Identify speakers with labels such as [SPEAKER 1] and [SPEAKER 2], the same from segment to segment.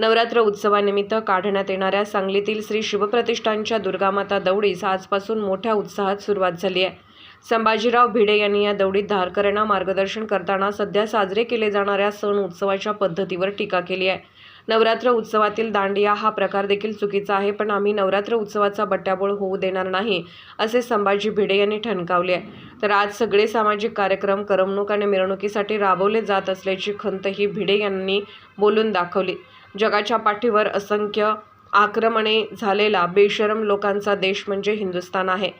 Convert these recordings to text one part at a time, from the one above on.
[SPEAKER 1] नवरात्र उत्सवानिमित्त काढण्यात येणाऱ्या सांगलीतील श्री शिवप्रतिष्ठानच्या दुर्गामाता दौडीस आजपासून मोठ्या उत्साहात सुरुवात झाली आहे. संभाजीराव भिडे यांनी या दौडीत धारकऱ्यांना मार्गदर्शन करताना सध्या साजरे केले जाणाऱ्या सण उत्सवाच्या पद्धतीवर टीका केली आहे. नवरात्र उत्सवातील दांडिया हा प्रकार देखील चुकीचा आहे पण आम्ही नवरात्र उत्सवाचा बट्ट्याबोळ होऊ देणार नाही असे संभाजी भिडे यांनी ठणकावले आहे. तर आज सगळे सामाजिक कार्यक्रम करमणूक आणि मिरवणुकीसाठी राबवले जात असल्याची खंतही भिडे यांनी बोलून दाखवली. जगाच्या पाठीवर असंख्य आक्रमणे झालेला बेशरम लोकांचा देश म्हणजे हिंदुस्थान आहे.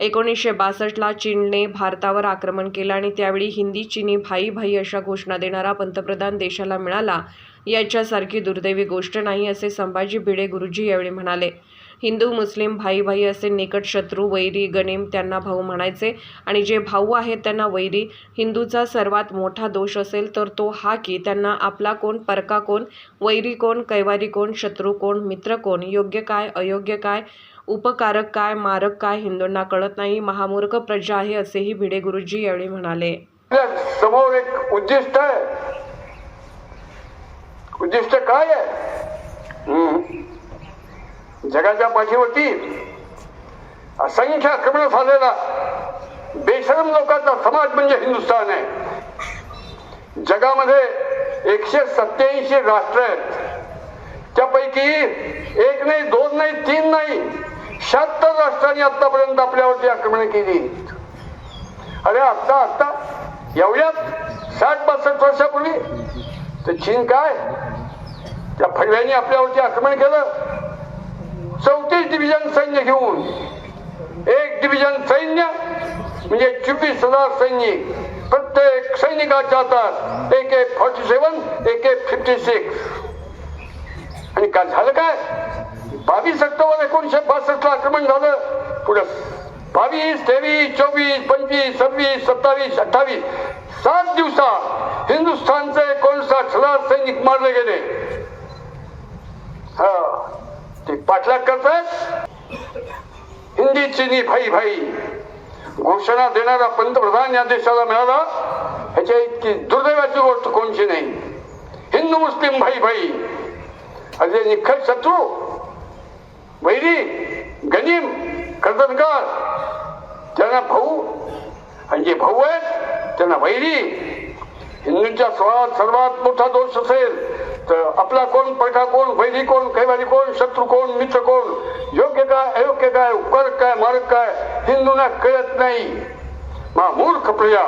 [SPEAKER 1] एकोणीसशे बासष्टला चीनने भारतावर आक्रमण केलं आणि त्यावेळी हिंदी चिनी भाई भाई अशा घोषणा देणारा पंतप्रधान देशाला मिळाला. याच्यासारखी दुर्दैवी गोष्ट नाही असे संभाजी भिडे गुरुजी यावेळी म्हणाले. हिंदू मुस्लिम भाई भाई असे निकट शत्रू वैरी गणिम त्यांना भाऊ म्हणायचे आणि जे भाऊ आहेत त्यांना वैरी. हिंदूचा सर्वात मोठा दोष असेल तर तो हा की त्यांना आपला कोण परका कोण वैरी कोण कैवारी कोण शत्रू कोण मित्र कोण योग्य काय अयोग्य काय उपकारक काय मारक काय हिंदूंना कळत नाही. महामूर्ख प्रजा आहे असेही भिडे गुरुजी यावेळी म्हणाले.
[SPEAKER 2] समोर एक उद्दिष्ट आहे. उद्दिष्ट काय आहे? हम्म. जगाच्या पाठीवरती असंख्य आक्रमण झालेला बेशरम लोकांचा समाज म्हणजे हिंदुस्थान आहे. जगामध्ये एकशे सत्याऐंशी राष्ट्र आहेत. त्यापैकी एक नाही दोन नाही तीन नाही शहात्तर राष्ट्रांनी आतापर्यंत आपल्यावरती आक्रमण केली. अरे आत्ता आत्ता? एवढ्यात साठ पासष्ट वर्षापूर्वी? तर चीन काय? त्या फडव्यांनी आपल्यावरती आक्रमण केलं. चौतीस डिव्हिजन सैन्य घेऊन एक डिव्हिजन सैन्य म्हणजे चोवीस हजार सैनिक. प्रत्येक सैनिकाच्या हातात एक एक फॉर्टी सेवन एक एक फिफ्टी सिक्स आणि काय झालं काय? बावीस ऑक्टोबर एकोणीशे बासष्ट ला आक्रमण झालं. पुढे बावीस तेवीस चोवीस पंचवीस सव्वीस सत्तावीस अठ्ठावीस. सात दिवसात हिंदुस्थानचे एकोणसाठ हजार सैनिक मारले गेले. हा ते पाठलाग करतात हिंदी चिनी भाई भाई घोषणा देणारा पंतप्रधान या देशाला मिळाला ह्याच्या इतकी दुर्दैवाची गोष्ट कोणची नाही. हिंदू मुस्लिम भाई भाई असे निखट शत्रू वैरी गनीम कर्तनकार त्यांना भाऊ आणि जे भाऊ आहेत त्यांना वैरी. हिंदूंच्या सर्वात सर्वात मोठा दोष असेल आपला कोण पडका कोण वैरी कोण कैवारी कोण शत्रू कोण मित्र कोण योग्य काय अयोग्य काय उपकार काय मार्ग काय हिंदूंना कळत नाही. मा मूर्ख प्रिया